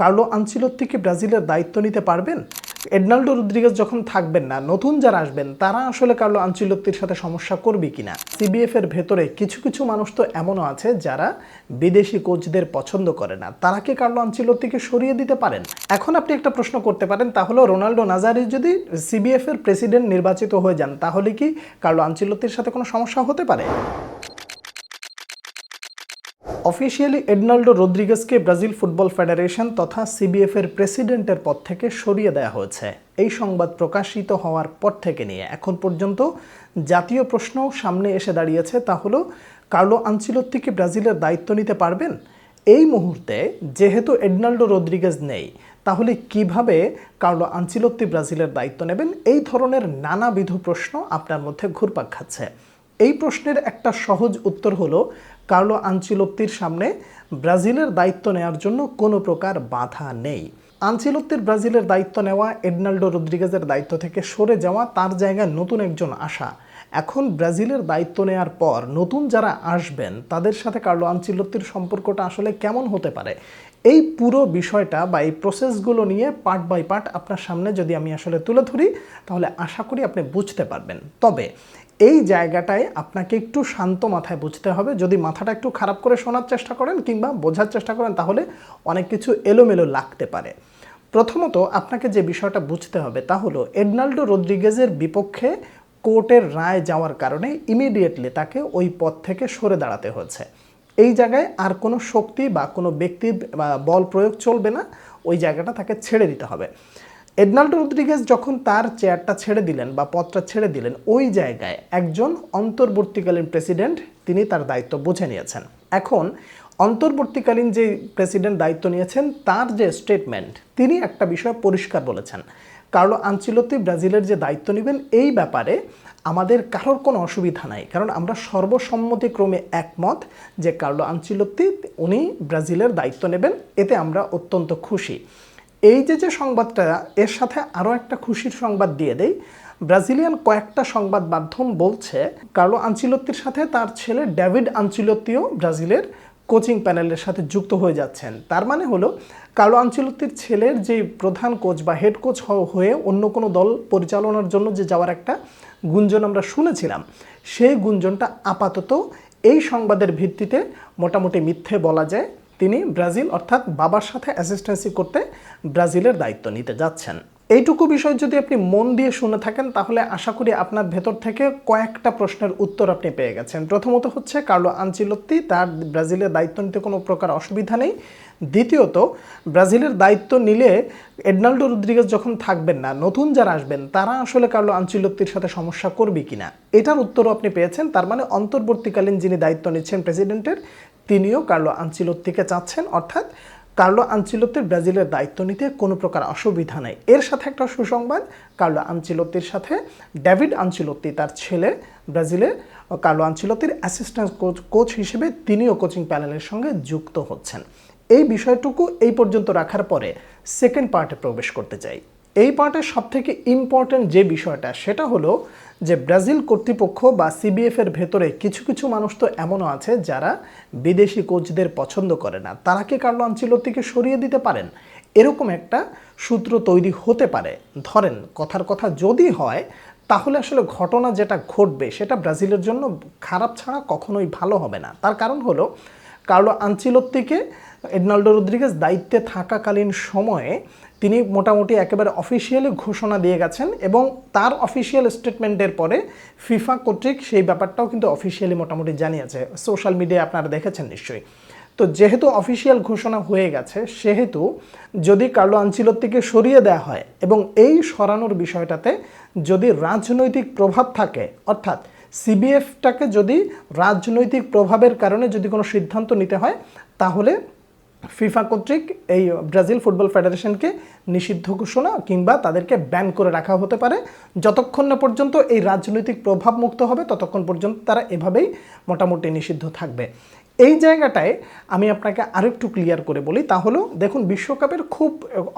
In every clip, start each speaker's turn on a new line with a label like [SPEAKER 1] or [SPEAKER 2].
[SPEAKER 1] Carlo আনচিলত্তি কি ব্রাজিলের দায়িত্ব নিতে পারবেন? এডনাল্ডো রুদ্রিগেজ যখন থাকবেন না, নতুন যারা আসবেন, তারা আসলে কার্লো আনচিলত্তির সাথে সমস্যা করবে কিনা? সিবিএফ এর ভেতরে কিছু কিছু মানুষ তো এমনও আছে যারা বিদেশি কোচদের পছন্দ করে না। তারা কি কার্লো আনচিলত্তিকে সরিয়ে দিতে পারেন? এখন আপনি একটা প্রশ্ন করতে পারেন তাহলে রোনাল্ডো নাজারি যদি সিবিএফ এর প্রেসিডেন্ট নির্বাচিত হয়ে যান, তাহলে কি কার্লো আনচিলত্তির সাথে কোনো সমস্যা হতে পারে? অফিসিয়ালি এডনাল্ডো রদ্রিগেজকে ব্রাজিল ফুটবল ফেডারেশন তথা সিবিএফ এর প্রেসিডেন্টের পদ থেকে সরিয়ে দেওয়া হয়েছে। এই সংবাদ প্রকাশিত হওয়ার পর থেকে নিয়ে এখন পর্যন্ত জাতীয় প্রশ্ন সামনে এসে দাঁড়িয়েছে, তা হলো, কার্লো আনচিলত্তিকে ব্রাজিলের দায়িত্ব নিতে পারবেন? এই মুহূর্তে যেহেতু এডনাল্ডো রদ্রিগেজ নেই, তাহলে কীভাবে কার্লো আনচিলত্তি ব্রাজিলের দায়িত্ব নেবেন? এই ধরনের নানাবিধ প্রশ্ন আপনার মধ্যে ঘুরপাক খাচ্ছে। এই প্রশ্নের একটা সহজ উত্তর হলো কার্লো আনচিলত্তির সামনে ব্রাজিলের দায়িত্ব নেওয়ার জন্য কোনো প্রকার বাধা নেই। আনচিলত্তির ব্রাজিলের দায়িত্ব নেওয়া এডনাল্ডো রদ্রিগেজের দায়িত্ব থেকে সরে যাওয়া তার জায়গায় নতুন একজন আসা এখন ব্রাজিলের দায়িত্ব নেওয়ার পর নতুন যারা আসবেন, তাদের সাথে কার্লো আনচিলত্তির সম্পর্কটা আসলে কেমন হতে পারে? এই পুরো বিষয়টা বা এই প্রসেসগুলো নিয়ে পার্ট বাই পার্ট আপনার সামনে যদি আমি আসলে তুলে ধরি, তাহলে আশা করি আপনি বুঝতে পারবেন। তবে এই জায়গাটায় আপনাকে একটু শান্ত মাথায় বুঝতে হবে। যদি মাথাটা একটু খারাপ করে শোনার চেষ্টা করেন কিংবা বোঝার চেষ্টা করেন, তাহলে অনেক কিছু এলোমেলো লাগতে পারে। প্রথমত আপনাকে যে বিষয়টা বুঝতে হবে তা হলো, এডনাল্ডো রদ্রিগেজের বিপক্ষে কোর্টের রায় যাওয়ার কারণে ইমিডিয়েটলি তাকে ওই পদ থেকে সরে দাঁড়াতে হয়েছে এই জায়গায় আর কোনো শক্তি বা কোনো ব্যক্তির বল প্রয়োগ চলবে না, ওই জায়গাটা তাকে ছেড়ে দিতে হবে। এডনাল্ডো রদ্রিগেজ যখন তার চেয়ারটা ছেড়ে দিলেন বা পদটা ছেড়ে দিলেন, ওই জায়গায় একজন অন্তর্বর্তীকালীন প্রেসিডেন্ট তিনি তার দায়িত্ব বুঝে নিয়েছেন। এখন অন্তর্বর্তীকালীন যে প্রেসিডেন্ট দায়িত্ব নিয়েছেন, তার যে স্টেটমেন্ট তিনি একটা বিষয় পরিষ্কার বলেছেন। কার্লো আনচিলতি ব্রাজিলের যে দায়িত্ব নেবেন, এই ব্যাপারে আমাদের কারোর কোনো অসুবিধা নাই। কারণ আমরা সর্বসম্মতিক্রমে একমত যে কার্লো আনচিলত্তি, উনি ব্রাজিলের দায়িত্ব নেবেন, এতে আমরা অত্যন্ত খুশি। এই যে যে সংবাদটা, এর সাথে আরও একটা খুশির সংবাদ দিয়ে দেই। ব্রাজিলিয়ান কয়েকটা সংবাদ মাধ্যম বলছে, কার্লো আনচিলত্তির সাথে তার ছেলে ডেভিড আনচিলত্তিও ব্রাজিলের কোচিং প্যানেলের সাথে যুক্ত হয়ে যাচ্ছেন। তার মানে হলো কার্লো আনচিলত্তির ছেলের যে প্রধান কোচ বা হেড কোচ হয়ে অন্য কোনো দল পরিচালনার জন্য যে যাওয়ার একটা গুঞ্জন আমরা শুনেছিলাম, সেই গুঞ্জনটা আপাতত এই সংবাদের ভিত্তিতে মোটামুটি মিথ্যে বলা যায়। তিনি ব্রাজিল অর্থাৎ বাবার সাথে অ্যাসিস্ট্যান্সি করতে ব্রাজিলের দায়িত্ব নিতে যাচ্ছেন। এইটুকু বিষয় যদি আপনি মন দিয়ে শুনে থাকেন, তাহলে আশা করি আপনার ভেতর থেকে কয়েকটা প্রশ্নের উত্তর আপনি পেয়ে গেছেন। প্রথমত হচ্ছে কার্লো আনচিলত্তি, তার ব্রাজিলের দায়িত্ব নিতে কোনো প্রকার অসুবিধা নেই। দ্বিতীয়ত, ব্রাজিলের দায়িত্ব নিলে এডনাল্ডো রুদ্রিগেজ যখন থাকবেন না, নতুন যারা আসবেন, তারা আসলে কার্লো আনচিলত্তির সাথে সমস্যা করবে কিনা? এটার উত্তরও আপনি পেয়েছেন। তার মানে অন্তর্বর্তীকালীন যিনি দায়িত্ব নিচ্ছেন প্রেসিডেন্টের, তিনিও কার্লো আনচিলত্তিকে চাচ্ছেন। অর্থাৎ কার্লো আনচিলত্তির ব্রাজিলের দায়িত্ব নিতে কোনো প্রকার অসুবিধা নেই। এর সাথে একটা সুসংবাদ, কার্লো আনচিলত্তির সাথে ডেভিড আনচিলত্তি তার ছেলে ব্রাজিলে কার্লো আনচিলত্তির অ্যাসিস্ট্যান্ট কোচ কোচ হিসেবে তিনিও কোচিং প্যানেলের সঙ্গে যুক্ত হচ্ছেন। এই বিষয়টুকু এই পর্যন্ত রাখার পরে সেকেন্ড পার্টে প্রবেশ করতে চাই। এই পার্টের সবথেকে ইম্পর্ট্যান্ট যে বিষয়টা, সেটা হলো যে ব্রাজিল কর্তৃপক্ষ বা সিবিএফ এর ভেতরে কিছু কিছু মানুষ তো এমনও আছে যারা বিদেশি কোচদের পছন্দ করে না। তারা কি কার্লো আনচিলত্তিকে সরিয়ে দিতে পারেন? এরকম একটা সূত্র তৈরি হতে পারে। ধরেন, কথার কথা যদি হয়, তাহলে আসলে ঘটনা যেটা ঘটবে সেটা ব্রাজিলের জন্য খারাপ ছাড়া কখনোই ভালো হবে না। তার কারণ হলো, কার্লো আনচিলত্তিকে এডনাল্ডো রদ্রিগেজ দায়িত্বে থাকাকালীন সময়ে তিনি মোটামুটি একেবারে অফিসিয়ালি ঘোষণা দিয়ে গেছেন এবং তার অফিসিয়াল স্টেটমেন্টের পরে ফিফা কর্তৃক সেই ব্যাপারটাও কিন্তু অফিসিয়ালি মোটামুটি জানিয়েছে। সোশ্যাল মিডিয়ায় আপনারা দেখেছেন নিশ্চয়ই। তো যেহেতু অফিসিয়াল ঘোষণা হয়ে গেছে, সেহেতু যদি কার্লো আনচিলত্তিকে সরিয়ে দেওয়া হয় এবং এই সরানোর বিষয়টাতে যদি রাজনৈতিক প্রভাব থাকে, অর্থাৎ সিবিএফটাকে যদি রাজনৈতিক প্রভাবের কারণে যদি কোনো সিদ্ধান্ত নিতে হয়, তাহলে ফিফা কর্তৃক এই ব্রাজিল ফুটবল ফেডারেশনকে নিষিদ্ধ ঘোষণা কিংবা তাদেরকে ব্যান করে রাখা হতে পারে। যতক্ষণ না পর্যন্ত এই রাজনৈতিক প্রভাব মুক্ত হবে, ততক্ষণ পর্যন্ত তারা এভাবেই মোটামুটি নিষিদ্ধ থাকবে। এই জায়গাটায় আমি আপনাকে আরেকটু ক্লিয়ার করে বলি তাহলেও দেখুন, বিশ্বকাপের খুব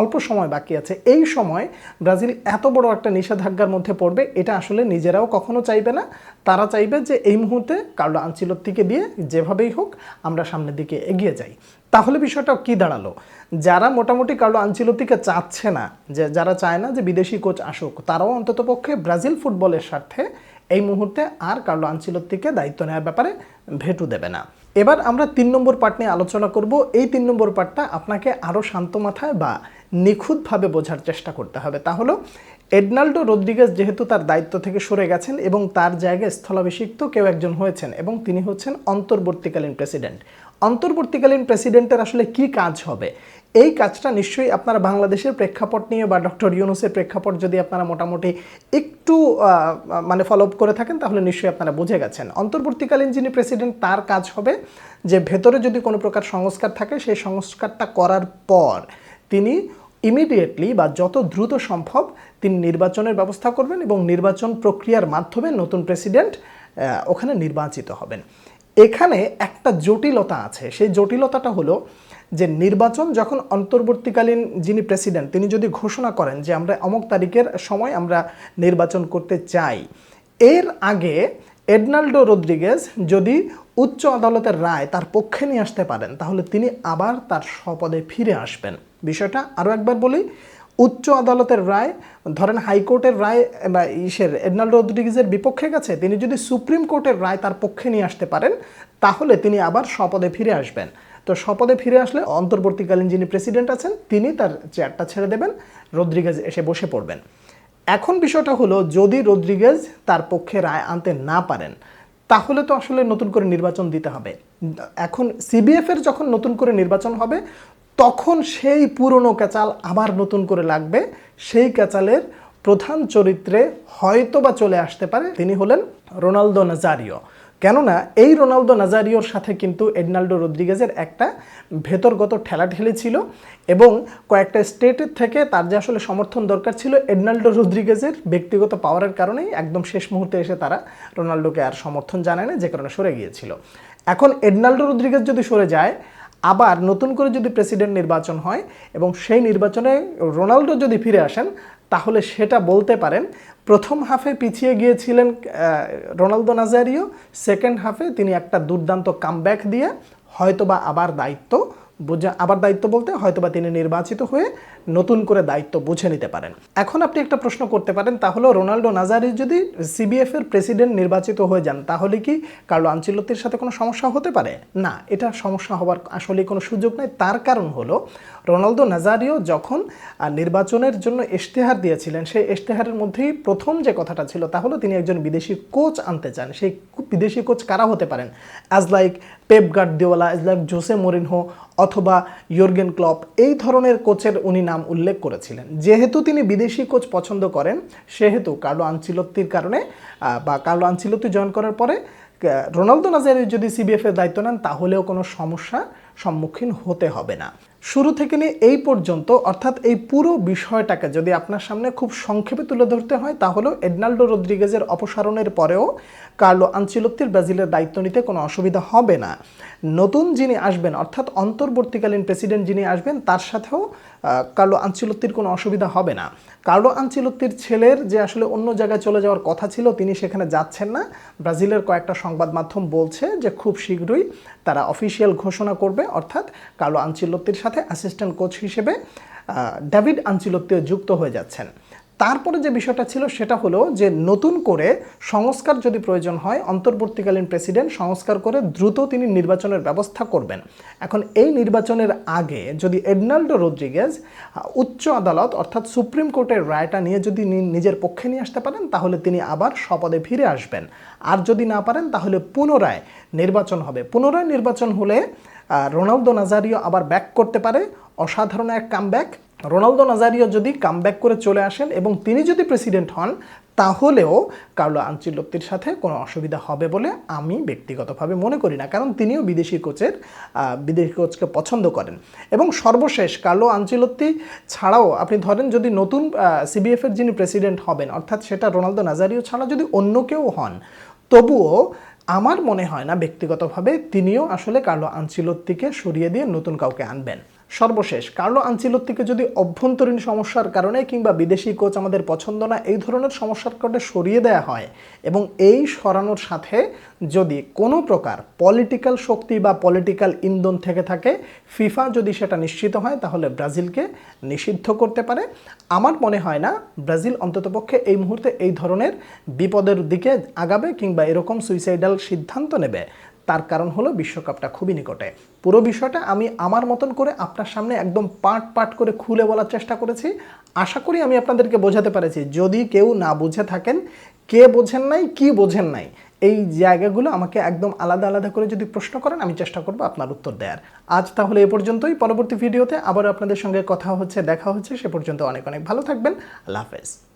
[SPEAKER 1] অল্প সময় বাকি আছে। এই সময় ব্রাজিল এত বড় একটা নিষেধাজ্ঞার মধ্যে পড়বে, এটা আসলে নিজেরাও কখনো চাইবে না। তারা চাইবে যে এই মুহূর্তে কার্লো আঞ্চিলত্তিকে দিয়ে যেভাবেই হোক আমরা সামনের দিকে এগিয়ে যাই। তাহলে বিষয়টা কি দাঁড়াল? যারা মোটামুটি কার্লো আঞ্চিলত্তিকে চাচ্ছে না, যে যারা চায় না যে বিদেশি কোচ আসুক, তারাও অন্ততপক্ষে ব্রাজিল ফুটবলের স্বার্থে এই মুহূর্তে আর কার্লো আঞ্চিলত্তিকে দায়িত্ব নেওয়ার ব্যাপারে ভেটু দেবে না। এবার আমরা তিন নম্বর পার্ট নিয়ে আলোচনা করব। এই তিন নম্বর পার্টটা আপনাকে আরও শান্ত মাথায় বা নিখুঁতভাবে বোঝার চেষ্টা করতে হবে। তা হলো, এডনাল্ডো রদ্রিগেজ যেহেতু তার দায়িত্ব থেকে সরে গেছেন এবং তার জায়গায় স্থলাভিষিক্ত কেউ একজন হয়েছেন এবং তিনি হচ্ছেন অন্তর্বর্তীকালীন প্রেসিডেন্ট অন্তর্বর্তীকালীন প্রেসিডেন্টের আসলে কি কাজ হবে? এই কাজটা নিশ্চয়ই আপনারা বাংলাদেশের প্রেক্ষাপট নিয়ে বা ডক্টর ইউনুসের প্রেক্ষাপট যদি আপনারা মোটামুটি একটু মানে ফলো করে থাকেন, তাহলে নিশ্চয়ই আপনারা বুঝে গেছেন। অন্তর্বর্তীকালীন যিনি প্রেসিডেন্ট তার কাজ হবে যে ভেতরে যদি কোনো প্রকার সংস্কার থাকে, সেই সংস্কারটা করার পর তিনি ইমিডিয়েটলি বা যত দ্রুত সম্ভব তিনি নির্বাচনের ব্যবস্থা করবেন এবং নির্বাচন প্রক্রিয়ার মাধ্যমে নতুন প্রেসিডেন্ট ওখানে নির্বাচিত হবেন। এখানে একটা জটিলতা আছে। সেই জটিলতাটা হলো যে নির্বাচন যখন অন্তর্বর্তীকালীন যিনি প্রেসিডেন্ট, তিনি যদি ঘোষণা করেন যে আমরা অমুক তারিখের সময় আমরা নির্বাচন করতে চাই, এর আগে এডনাল্ডো রদ্রিগেজ যদি উচ্চ আদালতের রায় তার পক্ষে নিয়ে আসতে পারেন, তাহলে তিনি আবার তার স্বপদে ফিরে আসবেন। বিষয়টা আরও একবার বলি, উচ্চ আদালতের রায়, ধরেন হাইকোর্টের রায় বা ইসের এডনাল্ডো রদ্রিগেজের বিপক্ষে গেছে, তিনি যদি সুপ্রিম কোর্টের রায় তার পক্ষে নিয়ে আসতে পারেন, তাহলে তিনি আবার স্বপদে ফিরে আসবেন। তো স্বপদে ফিরে আসলে অন্তর্বর্তীকালীন যিনি প্রেসিডেন্ট আছেন, তিনি তার চেয়ারটা ছেড়ে দেবেন, রদ্রিগেজ এসে বসে পড়বেন। এখন বিষয়টা হলো, যদি রদ্রিগেজ তার পক্ষে রায় আনতে না পারেন, তাহলে তো আসলে নতুন করে নির্বাচন দিতে হবে। এখন সিবিএফ এর যখন নতুন করে নির্বাচন হবে, তখন সেই পুরনো ক্যাচাল আবার নতুন করে লাগবে। সেই ক্যাচালের প্রধান চরিত্রে হয়তো বা চলে আসতে পারে, তিনি হলেন রোনালদো নাজারিও। কেননা এই রোনালদো নাজারিওর সাথে কিন্তু এডনাল্ডো রদ্রিগেজের একটা ভেতরগত ঠেলাঠেলি ছিল এবং কয়েকটা স্টেটের থেকে তার যে আসলে সমর্থন দরকার ছিল এডনাল্ডো রদ্রিগেজের ব্যক্তিগত পাওয়ারের কারণেই একদম শেষ মুহূর্তে এসে তারা রোনাল্ডোকে আর সমর্থন জানায় না, যে কারণে সরে গিয়েছিল। এখন এডনাল্ডো রদ্রিগেজ যদি সরে যায়, আবার নতুন করে যদি প্রেসিডেন্ট নির্বাচন হয় এবং সেই নির্বাচনে রোনাল্ডো যদি ফিরে আসেন তাহলে সেটা বলতে পারেন, প্রথম হাফে পিছিয়ে গিয়েছিলেন রোনালদো নাজারিও সেকেন্ড হাফে তিনি একটা দুর্দান্ত কামব্যাক দিয়ে হয়তোবা আবার দায়িত্ব বুঝে, আবার দায়িত্ব বলতে হয়তোবা তিনি নির্বাচিত হয়ে নতুন করে দায়িত্ব বুঝে নিতে পারেন। এখন আপনি একটা প্রশ্ন করতে পারেন তাহলে রোনাল্ডো নাজারি যদি সিবিএফ এর প্রেসিডেন্ট নির্বাচিত হয়ে যান, তাহলে কি কার্লো আঞ্চিলত্তির সাথে কোনো সমস্যা হতে পারে? না, এটা সমস্যা হওয়ার আসলে কোনো সুযোগ নেই। তার কারণ হলো, রোনালদো নাজারিও যখন নির্বাচনের জন্য ইশতেহার দিয়েছিলেন, সেই ইশতেহারের মধ্যেই প্রথম যে কথাটা ছিল তাহলে তিনি একজন বিদেশি কোচ আনতে চান। সেই বিদেশি কোচ কারা হতে পারেন? As like Pep Guardiola as like Jose Mourinho অথবা ইয়র্গেন ক্লপ এই ধরনের কোচের উনি নাম উল্লেখ করেছিলেন। যেহেতু তিনি বিদেশি কোচ পছন্দ করেন, সেহেতু কার্লো আঞ্চিলত্তির কারণে বা কার্লো আঞ্চিলত্তি জয়েন করার পরে রোনালদো নাজারি যদি সিবিএফের দায়িত্ব নেন, তাহলেও কোনো সমস্যা সম্মুখীন হতে হবে না। শুরু থেকে নিয়ে এই পর্যন্ত, অর্থাৎ এই পুরো বিষয়টাকে যদি আপনার সামনে খুব সংক্ষেপে তুলে ধরতে হয়, তাহলে এডনাল্ডো রদ্রিগেজের অপসারণের পরেও কার্লো আঞ্চিলত্তির ব্রাজিলের দায়িত্ব নিতে কোনো অসুবিধা হবে না। নতুন যিনি আসবেন, অর্থাৎ অন্তর্বর্তীকালীন প্রেসিডেন্ট যিনি আসবেন, তার সাথেও কার্লো আঞ্চিলত্তির কোনো অসুবিধা হবে না। কার্লো আঞ্চিলত্তির ছেলের যে আসলে অন্য জায়গায় চলে যাওয়ার কথা ছিল, তিনি সেখানে যাচ্ছেন না। ব্রাজিলের কয়েকটা সংবাদ মাধ্যম বলছে যে খুব শীঘ্রই তারা অফিসিয়াল ঘোষণা করবে, অর্থাৎ কার্লো আঞ্চিলত্তির সাথে অ্যাসিস্ট্যান্ট কোচ হিসেবে ডেভিড আঞ্চিলত্তিও যুক্ত হয়ে যাচ্ছেন। তারপরে যে বিষয়টা ছিল সেটা হলো যে নতুন করে সংস্কার যদি প্রয়োজন হয়, অন্তর্বর্তীকালীন প্রেসিডেন্ট সংস্কার করে দ্রুত তিনি নির্বাচনের ব্যবস্থা করবেন। এখন এই নির্বাচনের আগে যদি এডনাল্ডো রদ্রিগেজ উচ্চ আদালত অর্থাৎ সুপ্রিম কোর্টের রায়টা নিয়ে যদি নিজের পক্ষে নিয়ে আসতে পারেন, তাহলে তিনি আবার স্বপদে ফিরে আসবেন। আর যদি না পারেন, তাহলে পুনরায় নির্বাচন হবে। পুনরায় নির্বাচন হলে রোনালদো নাজারিও আবার ব্যাক করতে পারে। অসাধারণ এক কামব্যাক রোনালদো নাজারিও যদি কামব্যাক করে চলে আসেন এবং তিনি যদি প্রেসিডেন্ট হন, তাহলেও কার্লো আঞ্চিলত্তির সাথে কোনো অসুবিধা হবে বলে আমি ব্যক্তিগতভাবে মনে করি না। কারণ তিনিও বিদেশি কোচের বিদেশি কোচকে পছন্দ করেন। এবং সর্বশেষ কার্লো আঞ্চিলত্তি ছাড়াও আপনি ধরেন যদি নতুন সিবিএফের যিনি প্রেসিডেন্ট হবেন, অর্থাৎ সেটা রোনালদো নাজারিও ছাড়া যদি অন্য কেউ হন, তবুও আমার মনে হয় না ব্যক্তিগতভাবে তিনিও আসলে কার্লো আনচিলত্তিকে সরিয়ে দিয়ে নতুন কাউকে আনবেন। সর্বশেষ, কার্লো আনচিলত্তিকে যদি অভ্যন্তরীণ সমস্যার কারণে কিংবা বিদেশি কোচ আমাদের পছন্দ না, এই ধরনের সমস্যার কারণে সরিয়ে দেওয়া হয়। এবং এই সরানোর সাথে যদি কোনো প্রকার পলিটিক্যাল শক্তি বা পলিটিক্যাল ইন্ধন থেকে থাকে, ফিফা যদি সেটা নিশ্চিত হয়, তাহলে ব্রাজিলকে নিষিদ্ধ করতে পারে। আমার মনে হয় না ব্রাজিল অন্ততপক্ষে এই মুহূর্তে এই ধরনের বিপদের দিকে আগাবে কিংবা এরকম সুইসাইডাল সিদ্ধান্ত নেবে। তার কারণ হলো বিশ্বকাপটা খুবই নিকটে। পুরো বিষয়টা আমি আমার মতন করে আপনার সামনে একদম পাট পাট করে খুলে বলার চেষ্টা করেছি। আশা করি আমি আপনাদেরকে বোঝাতে পেরেছি। যদি কেউ না বুঝে থাকেন, কে বোঝেন নাই, কি বোঝেন নাই, এই জায়গাগুলো আমাকে একদম আলাদা আলাদা করে যদি প্রশ্ন করেন, আমি চেষ্টা করব আপনার উত্তর দেওয়ার আজ তাহলে এ পর্যন্তই। পরবর্তী ভিডিওতে আবার আপনাদের সঙ্গে কথা হচ্ছে, দেখা হচ্ছে, সে পর্যন্ত অনেক অনেক ভালো থাকবেন। আল্লাহ হাফেজ।